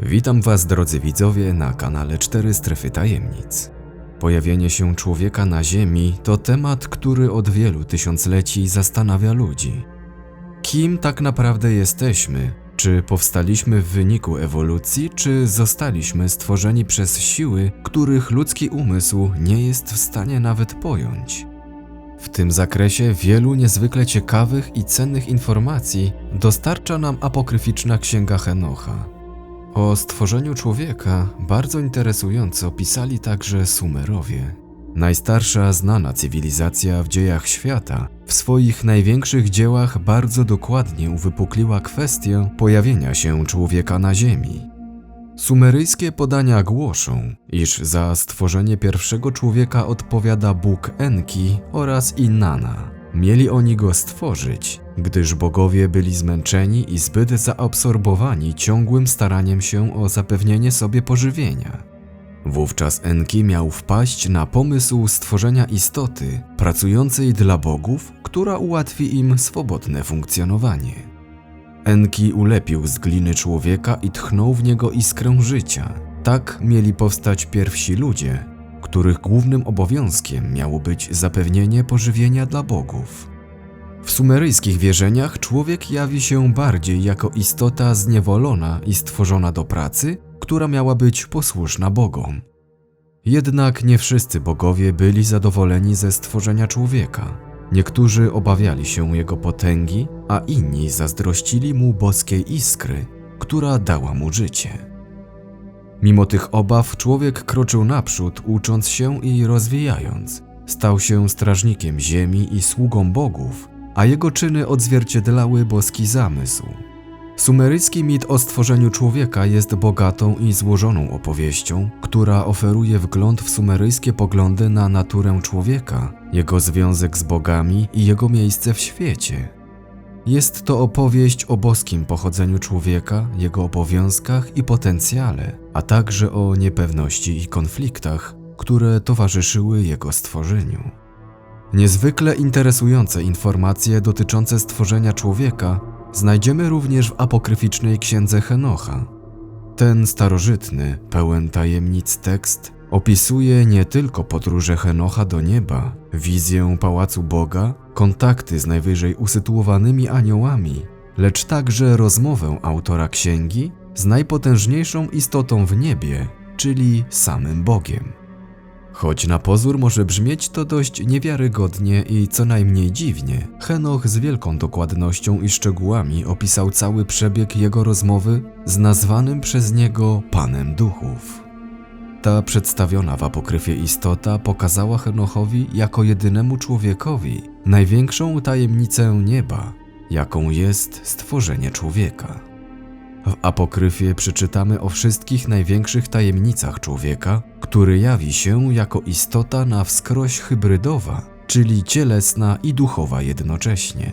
Witam Was, drodzy widzowie, na kanale 4 Strefy Tajemnic. Pojawienie się człowieka na Ziemi to temat, który od wielu tysiącleci zastanawia ludzi. Kim tak naprawdę jesteśmy? Czy powstaliśmy w wyniku ewolucji, czy zostaliśmy stworzeni przez siły, których ludzki umysł nie jest w stanie nawet pojąć? W tym zakresie wielu niezwykle ciekawych i cennych informacji dostarcza nam apokryficzna księga Henocha. O stworzeniu człowieka bardzo interesująco pisali także Sumerowie. Najstarsza znana cywilizacja w dziejach świata w swoich największych dziełach bardzo dokładnie uwypukliła kwestię pojawienia się człowieka na Ziemi. Sumeryjskie podania głoszą, iż za stworzenie pierwszego człowieka odpowiada Bóg Enki oraz Inanna. Mieli oni go stworzyć, gdyż bogowie byli zmęczeni i zbyt zaabsorbowani ciągłym staraniem się o zapewnienie sobie pożywienia. Wówczas Enki miał wpaść na pomysł stworzenia istoty pracującej dla bogów, która ułatwi im swobodne funkcjonowanie. Enki ulepił z gliny człowieka i tchnął w niego iskrę życia. Tak mieli powstać pierwsi ludzie, których głównym obowiązkiem miało być zapewnienie pożywienia dla bogów. W sumeryjskich wierzeniach człowiek jawi się bardziej jako istota zniewolona i stworzona do pracy, która miała być posłuszna bogom. Jednak nie wszyscy bogowie byli zadowoleni ze stworzenia człowieka. Niektórzy obawiali się jego potęgi, a inni zazdrościli mu boskiej iskry, która dała mu życie. Mimo tych obaw człowiek kroczył naprzód, ucząc się i rozwijając. Stał się strażnikiem ziemi i sługą bogów, a jego czyny odzwierciedlały boski zamysł. Sumeryjski mit o stworzeniu człowieka jest bogatą i złożoną opowieścią, która oferuje wgląd w sumeryjskie poglądy na naturę człowieka, jego związek z bogami i jego miejsce w świecie. Jest to opowieść o boskim pochodzeniu człowieka, jego obowiązkach i potencjale, a także o niepewności i konfliktach, które towarzyszyły jego stworzeniu. Niezwykle interesujące informacje dotyczące stworzenia człowieka znajdziemy również w apokryficznej księdze Henocha. Ten starożytny, pełen tajemnic tekst opisuje nie tylko podróże Henocha do nieba, wizję pałacu Boga, kontakty z najwyżej usytuowanymi aniołami, lecz także rozmowę autora księgi z najpotężniejszą istotą w niebie, czyli samym Bogiem. Choć na pozór może brzmieć to dość niewiarygodnie i co najmniej dziwnie, Henoch z wielką dokładnością i szczegółami opisał cały przebieg jego rozmowy z nazwanym przez niego Panem Duchów. Ta przedstawiona w apokryfie istota pokazała Henochowi jako jedynemu człowiekowi największą tajemnicę nieba, jaką jest stworzenie człowieka. W apokryfie przeczytamy o wszystkich największych tajemnicach człowieka, który jawi się jako istota na wskroś hybrydowa, czyli cielesna i duchowa jednocześnie.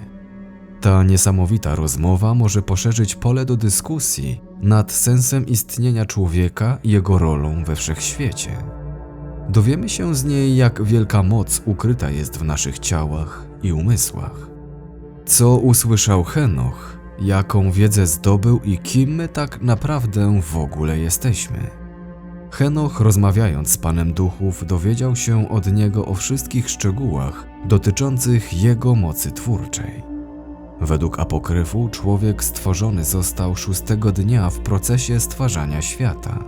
Ta niesamowita rozmowa może poszerzyć pole do dyskusji nad sensem istnienia człowieka i jego rolą we wszechświecie. Dowiemy się z niej, jak wielka moc ukryta jest w naszych ciałach i umysłach. Co usłyszał Henoch, jaką wiedzę zdobył i kim my tak naprawdę w ogóle jesteśmy. Henoch, rozmawiając z Panem Duchów, dowiedział się od niego o wszystkich szczegółach dotyczących jego mocy twórczej. Według apokryfu człowiek stworzony został szóstego dnia w procesie stwarzania świata.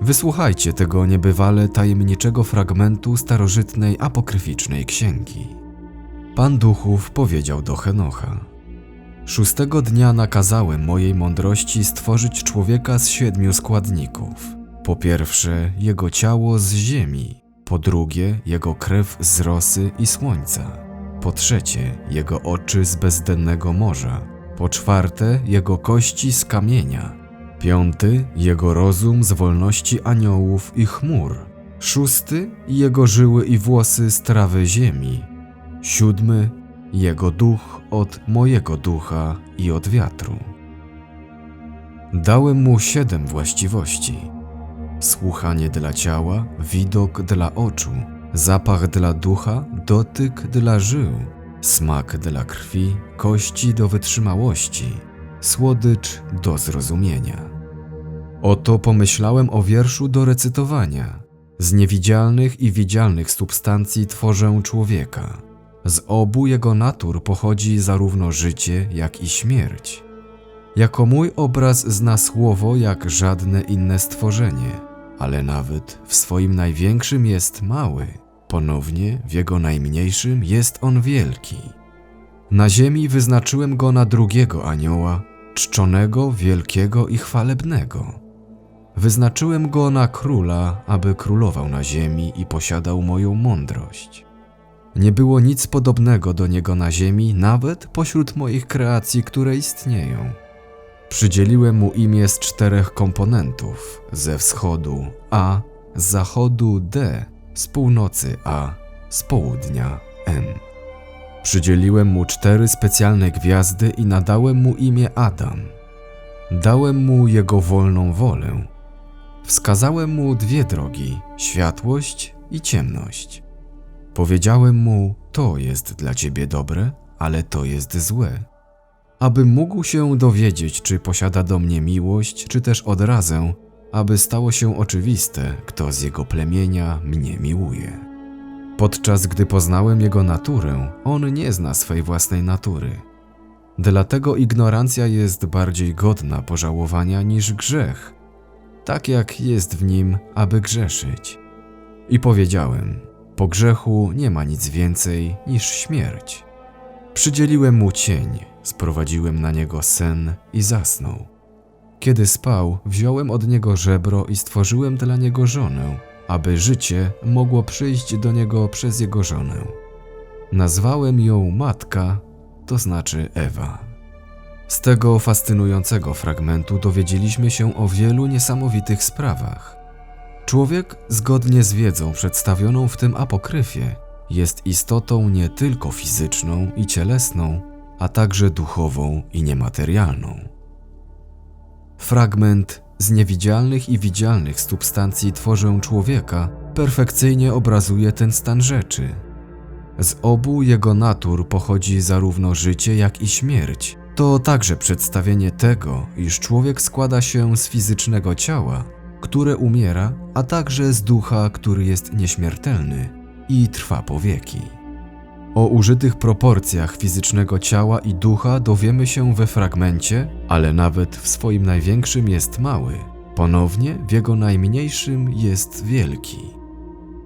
Wysłuchajcie tego niebywale tajemniczego fragmentu starożytnej apokryficznej księgi. Pan Duchów powiedział do Henocha: Szóstego dnia nakazałem mojej mądrości stworzyć człowieka z siedmiu składników. Po pierwsze, jego ciało z ziemi, po drugie, jego krew z rosy i słońca, po trzecie, jego oczy z bezdennego morza, po czwarte, jego kości z kamienia, piąty, jego rozum z wolności aniołów i chmur, szósty, jego żyły i włosy z trawy ziemi, siódmy, jego duch od mojego ducha i od wiatru. Dałem mu siedem właściwości: słuchanie dla ciała, widok dla oczu, zapach dla ducha, dotyk dla żył, smak dla krwi, kości do wytrzymałości, słodycz do zrozumienia. Oto pomyślałem o wierszu do recytowania. Z niewidzialnych i widzialnych substancji tworzę człowieka. Z obu jego natur pochodzi zarówno życie, jak i śmierć. Jako mój obraz zna słowo jak żadne inne stworzenie, ale nawet w swoim największym jest mały, ponownie w jego najmniejszym jest on wielki. Na ziemi wyznaczyłem go na drugiego anioła, czczonego, wielkiego i chwalebnego. Wyznaczyłem go na króla, aby królował na ziemi i posiadał moją mądrość. Nie było nic podobnego do niego na ziemi, nawet pośród moich kreacji, które istnieją. Przydzieliłem mu imię z czterech komponentów: ze wschodu A, z zachodu D, z północy A, z południa M. Przydzieliłem mu cztery specjalne gwiazdy i nadałem mu imię Adam. Dałem mu jego wolną wolę. Wskazałem mu dwie drogi: światłość i ciemność. Powiedziałem mu: To jest dla ciebie dobre, ale to jest złe. Aby mógł się dowiedzieć, czy posiada do mnie miłość, czy też odrazę, aby stało się oczywiste, kto z jego plemienia mnie miłuje. Podczas gdy poznałem jego naturę, on nie zna swej własnej natury. Dlatego ignorancja jest bardziej godna pożałowania niż grzech, tak jak jest w nim, aby grzeszyć. I powiedziałem: Po grzechu nie ma nic więcej niż śmierć. Przydzieliłem mu cień, sprowadziłem na niego sen i zasnął. Kiedy spał, wziąłem od niego żebro i stworzyłem dla niego żonę, aby życie mogło przyjść do niego przez jego żonę. Nazwałem ją Matka, to znaczy Ewa. Z tego fascynującego fragmentu dowiedzieliśmy się o wielu niesamowitych sprawach. Człowiek, zgodnie z wiedzą przedstawioną w tym apokryfie, jest istotą nie tylko fizyczną i cielesną, a także duchową i niematerialną. Fragment z niewidzialnych i widzialnych substancji tworzę człowieka perfekcyjnie obrazuje ten stan rzeczy. Z obu jego natur pochodzi zarówno życie, jak i śmierć. To także przedstawienie tego, iż człowiek składa się z fizycznego ciała, które umiera, a także z ducha, który jest nieśmiertelny i trwa po wieki. O użytych proporcjach fizycznego ciała i ducha dowiemy się we fragmencie, ale nawet w swoim największym jest mały, ponownie w jego najmniejszym jest wielki.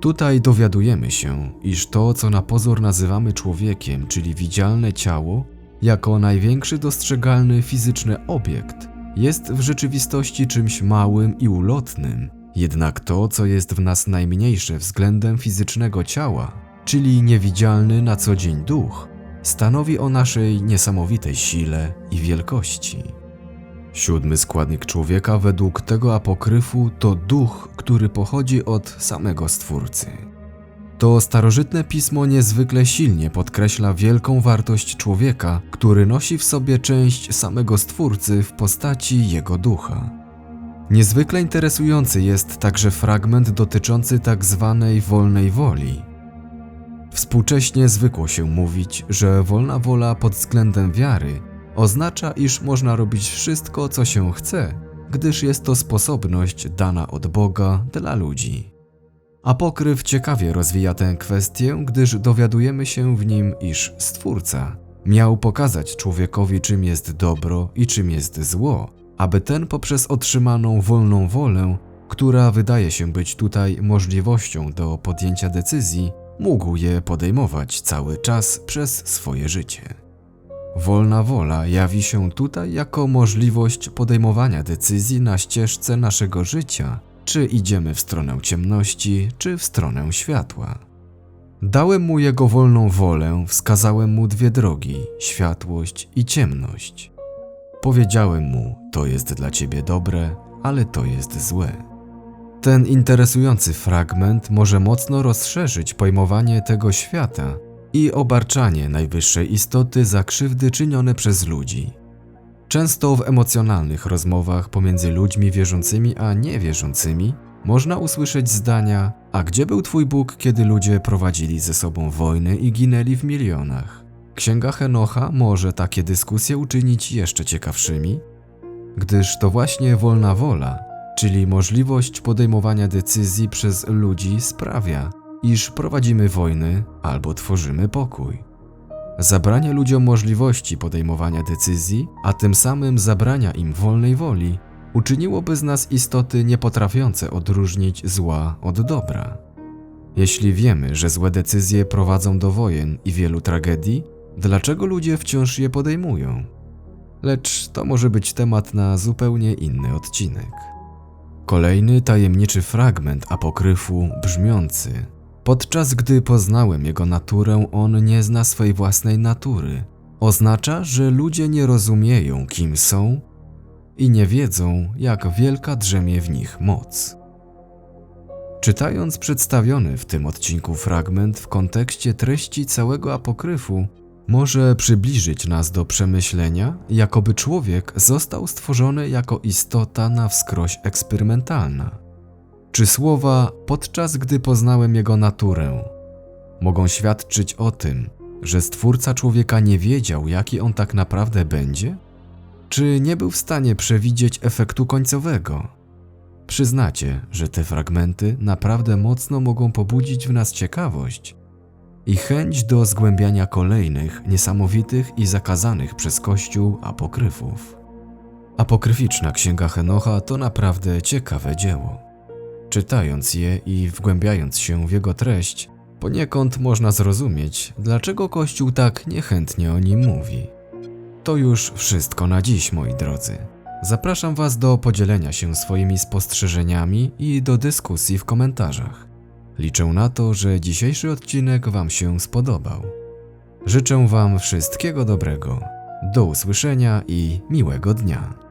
Tutaj dowiadujemy się, iż to, co na pozór nazywamy człowiekiem, czyli widzialne ciało, jako największy dostrzegalny fizyczny obiekt, jest w rzeczywistości czymś małym i ulotnym, jednak to, co jest w nas najmniejsze względem fizycznego ciała, czyli niewidzialny na co dzień duch, stanowi o naszej niesamowitej sile i wielkości. Siódmy składnik człowieka według tego apokryfu to duch, który pochodzi od samego Stwórcy. To starożytne pismo niezwykle silnie podkreśla wielką wartość człowieka, który nosi w sobie część samego Stwórcy w postaci jego ducha. Niezwykle interesujący jest także fragment dotyczący tak zwanej wolnej woli. Współcześnie zwykło się mówić, że wolna wola pod względem wiary oznacza, iż można robić wszystko, co się chce, gdyż jest to sposobność dana od Boga dla ludzi. Apokryf ciekawie rozwija tę kwestię, gdyż dowiadujemy się w nim, iż Stwórca miał pokazać człowiekowi, czym jest dobro i czym jest zło, aby ten poprzez otrzymaną wolną wolę, która wydaje się być tutaj możliwością do podjęcia decyzji, mógł je podejmować cały czas przez swoje życie. Wolna wola jawi się tutaj jako możliwość podejmowania decyzji na ścieżce naszego życia, czy idziemy w stronę ciemności, czy w stronę światła. Dałem mu jego wolną wolę, wskazałem mu dwie drogi światłość i ciemność. Powiedziałem mu: To jest dla ciebie dobre, ale to jest złe. Ten interesujący fragment może mocno rozszerzyć pojmowanie tego świata i obarczanie najwyższej istoty za krzywdy czynione przez ludzi. Często w emocjonalnych rozmowach pomiędzy ludźmi wierzącymi a niewierzącymi można usłyszeć zdania: A gdzie był Twój Bóg, kiedy ludzie prowadzili ze sobą wojny i ginęli w milionach? Księga Henocha może takie dyskusje uczynić jeszcze ciekawszymi, gdyż to właśnie wolna wola czyli możliwość podejmowania decyzji przez ludzi sprawia, iż prowadzimy wojny albo tworzymy pokój. Zabranie ludziom możliwości podejmowania decyzji, a tym samym zabrania im wolnej woli, uczyniłoby z nas istoty niepotrafiące odróżnić zła od dobra. Jeśli wiemy, że złe decyzje prowadzą do wojen i wielu tragedii, dlaczego ludzie wciąż je podejmują? Lecz to może być temat na zupełnie inny odcinek. Kolejny tajemniczy fragment apokryfu brzmiący: Podczas gdy poznałem jego naturę, on nie zna swej własnej natury. Oznacza, że ludzie nie rozumieją, kim są i nie wiedzą, jak wielka drzemie w nich moc. Czytając przedstawiony w tym odcinku fragment w kontekście treści całego apokryfu, może przybliżyć nas do przemyślenia, jakoby człowiek został stworzony jako istota na wskroś eksperymentalna. Czy słowa podczas gdy poznałem jego naturę mogą świadczyć o tym, że stwórca człowieka nie wiedział, jaki on tak naprawdę będzie? Czy nie był w stanie przewidzieć efektu końcowego? Przyznacie, że te fragmenty naprawdę mocno mogą pobudzić w nas ciekawość i chęć do zgłębiania kolejnych niesamowitych i zakazanych przez Kościół apokryfów. Apokryficzna Księga Henocha to naprawdę ciekawe dzieło. Czytając je i wgłębiając się w jego treść, poniekąd można zrozumieć, dlaczego Kościół tak niechętnie o nim mówi. To już wszystko na dziś, moi drodzy. Zapraszam Was do podzielenia się swoimi spostrzeżeniami i do dyskusji w komentarzach. Liczę na to, że dzisiejszy odcinek Wam się spodobał. Życzę Wam wszystkiego dobrego. Do usłyszenia i miłego dnia.